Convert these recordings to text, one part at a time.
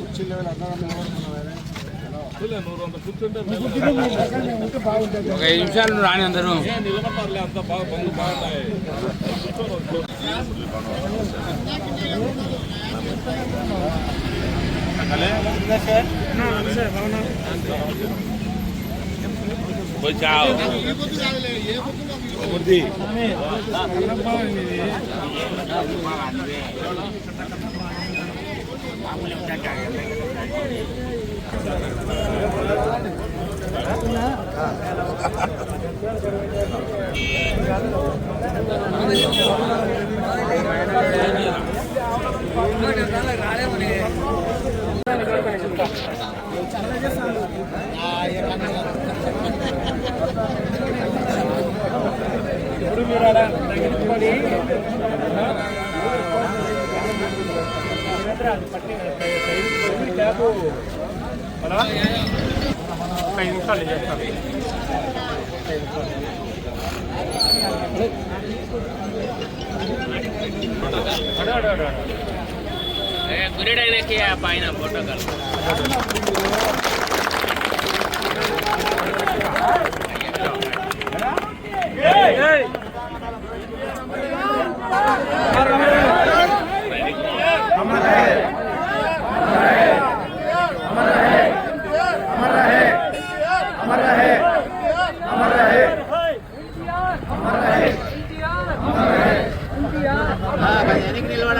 కుర్చీలు అందరం నిలబడుతున్నాం ఒక ఐదు నిమిషాలు రాని అందరూ. గురిడైనకి పైన ఫోటో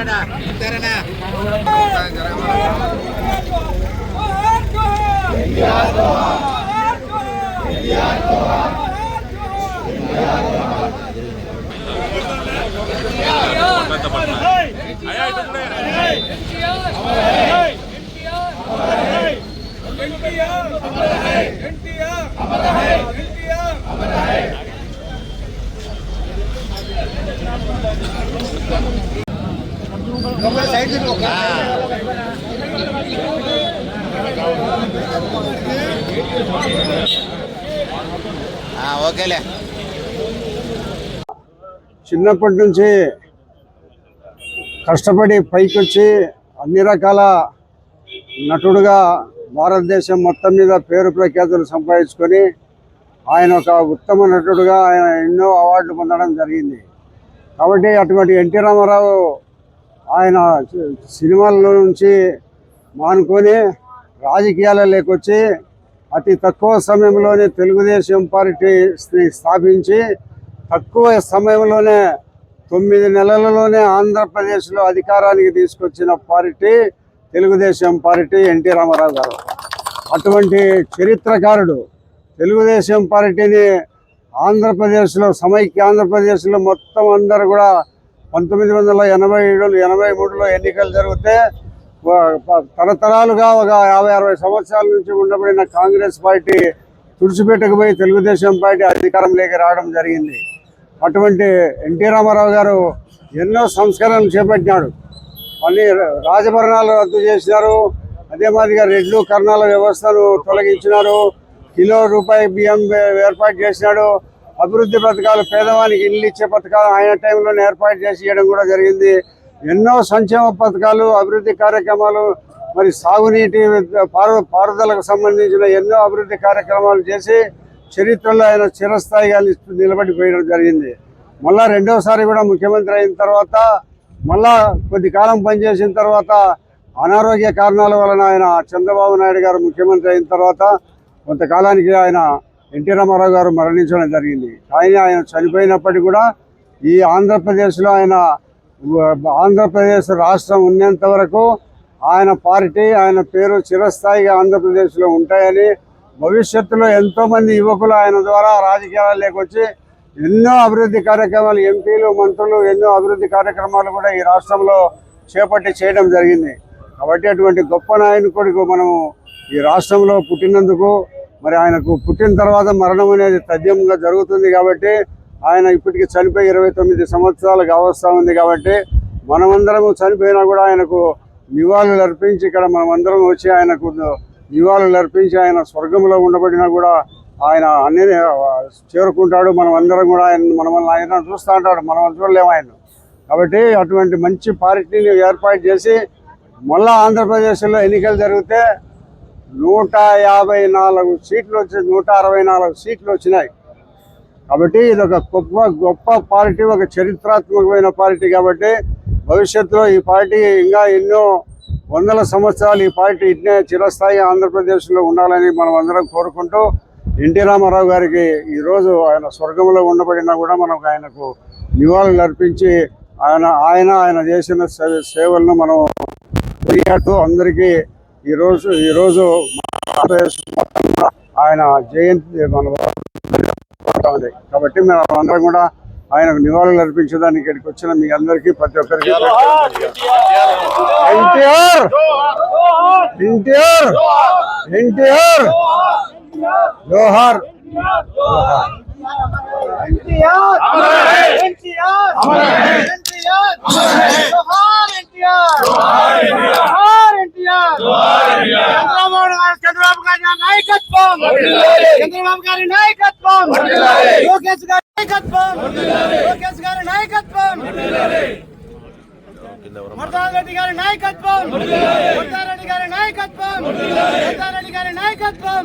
Amar है ఓకేలే. చిన్నప్పటి నుంచి కష్టపడి పైకి వచ్చి అన్ని రకాల నటుడుగా భారతదేశం మొత్తం మీద పేరు ప్రఖ్యాతులు సంపాదించుకొని ఆయన ఒక ఉత్తమ నటుడుగా ఆయన ఎన్నో అవార్డులు పొందడం జరిగింది. కాబట్టి అటువంటి ఎన్టీ రామారావు ఆయన సినిమాల్లో సినిమాల నుంచి మానుకొని రాజకీయాల లేకొచ్చి అతి తక్కువ సమయంలోనే తెలుగుదేశం పార్టీని స్థాపించి తక్కువ సమయంలోనే తొమ్మిది నెలలలోనే ఆంధ్రప్రదేశ్లో అధికారానికి తీసుకొచ్చిన party Telugu Desam party N T Rama Rao garu. అటువంటి చరిత్రకారుడు తెలుగుదేశం పార్టీని ఆంధ్రప్రదేశ్లో సమైక్య ఆంధ్రప్రదేశ్లో మొత్తం అందరు కూడా పంతొమ్మిది వందల ఎనభై ఏడు ఎనభై మూడులో ఎన్నికలు జరిగితే తరతరాలుగా ఒక యాభై అరవై సంవత్సరాల నుంచి ఉండబడిన కాంగ్రెస్ పార్టీ తుడిచిపెట్టకపోయి తెలుగుదేశం పార్టీ అధికారంలోకి రావడం జరిగింది. అటువంటి ఎన్టీ రామారావు గారు ఎన్నో సంస్కరణలు చేపట్టినాడు. అన్ని రాజభరణాలు రద్దు చేసినారు. అదే మాదిరిగా రెడ్లు కర్ణాల వ్యవస్థను తొలగించినారు. కిలో రూపాయి బియ్యం ఏర్పాటు చేసినాడు. అభివృద్ధి పథకాలు పేదవానికి ఇల్లు ఇచ్చే పథకాలు ఆయన టైంలోనే ఏర్పాటు చేసి ఇవ్వడం కూడా జరిగింది. ఎన్నో సంక్షేమ పథకాలు అభివృద్ధి కార్యక్రమాలు మరి సాగునీటి పారు పారుదలకు సంబంధించిన ఎన్నో అభివృద్ధి కార్యక్రమాలు చేసి చరిత్రలో ఆయన చిరస్థాయిగా నిలబడిపోయడం జరిగింది. మళ్ళా రెండవసారి కూడా ముఖ్యమంత్రి అయిన తర్వాత మళ్ళా కొద్ది కాలం పనిచేసిన తర్వాత అనారోగ్య కారణాల వలన ఆయన చంద్రబాబు నాయుడు గారు ముఖ్యమంత్రి అయిన తర్వాత కొంతకాలానికి ఆయన ఎన్టీ రామారావు గారు మరణించడం జరిగింది. కానీ ఆయన చనిపోయినప్పటికీ కూడా ఈ ఆంధ్రప్రదేశ్లో ఆయన ఆంధ్రప్రదేశ్ రాష్ట్రం ఉన్నంత వరకు ఆయన పార్టీ ఆయన పేరు చిరస్థాయిగా ఆంధ్రప్రదేశ్లో ఉంటాయని భవిష్యత్తులో ఎంతోమంది యువకులు ఆయన ద్వారా రాజకీయాల్లోకి వచ్చి ఎన్నో అభివృద్ధి కార్యక్రమాలు ఎంపీలు మంత్రులు ఎన్నో అభివృద్ధి కార్యక్రమాలు కూడా ఈ రాష్ట్రంలో చేపట్టి చేయడం జరిగింది. కాబట్టి అటువంటి గొప్ప నాయకుడికి మనము ఈ రాష్ట్రంలో పుట్టినందుకు మరి ఆయనకు పుట్టిన తర్వాత మరణం అనేది తథ్యంగా జరుగుతుంది కాబట్టి ఆయన ఇప్పటికి చనిపోయి ఇరవై తొమ్మిది సంవత్సరాలు కావస్తా ఉంది కాబట్టి మనమందరము చనిపోయినా కూడా ఆయనకు నివాళులు అర్పించి ఇక్కడ మనమందరం వచ్చి ఆయనకు నివాళులు అర్పించి ఆయన స్వర్గంలో ఉండబడినా కూడా ఆయన అన్ని చేరుకుంటాడు. మనం అందరం కూడా ఆయన మనం ఆయన చూస్తూ ఉంటాడు. మనం చూడలేము ఆయన. కాబట్టి అటువంటి మంచి పార్టీని ఏర్పాటు చేసి మళ్ళా ఆంధ్రప్రదేశ్లో ఎన్నికలు జరిగితే నూట యాభై నాలుగు సీట్లు వచ్చి నూట అరవై నాలుగు సీట్లు వచ్చినాయి. కాబట్టి ఇది ఒక గొప్ప గొప్ప పార్టీ ఒక చరిత్రాత్మకమైన పార్టీ కాబట్టి భవిష్యత్తులో ఈ పార్టీ ఇంకా ఎన్నో వందల సంవత్సరాలు ఈ పార్టీ ఇట్నే చిరస్థాయి ఆంధ్రప్రదేశ్లో ఉండాలని మనం అందరం కోరుకుంటూ ఎన్టీ రామారావు గారికి ఈరోజు ఆయన స్వర్గంలో ఉండబడినా కూడా మనం ఆయనకు నివాళులు అర్పించి ఆయన ఆయన ఆయన చేసిన సేవలను మనం కొనియాడుతూ అందరికీ ఈరోజు ఈరోజు ఆయన జయంతి మన ఉంది కాబట్టి మేము అందరం కూడా ఆయనకు నివాళులు అర్పించడానికి ఇక్కడికి వచ్చిన మీ అందరికీ ప్రతి ఒక్కరికి ఎన్టీఆర్ ఎన్టీఆర్ ఎన్టీఆర్ జోహార్ గారి నాయకత్వం చంద్రబాబు గారి నాయకత్వం. లోకేష్ గారి నాయకత్వం. లోకేష్ గారి నాయకత్వం. రెడ్డి గారి నాయకత్వం. రెడ్డి గారి నాయకత్వం. రెడ్డి గారి నాయకత్వం.